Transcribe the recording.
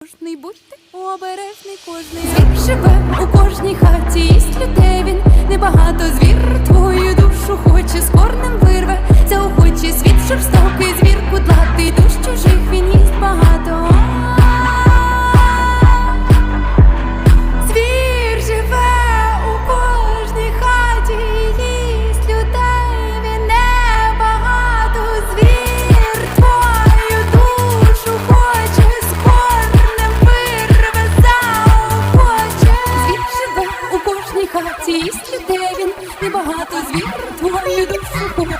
Кожний будьте обережний, кожний живе у кожній хаті. Їсть людей він небагато звір світ, де він, і багато звір твою душу, буде.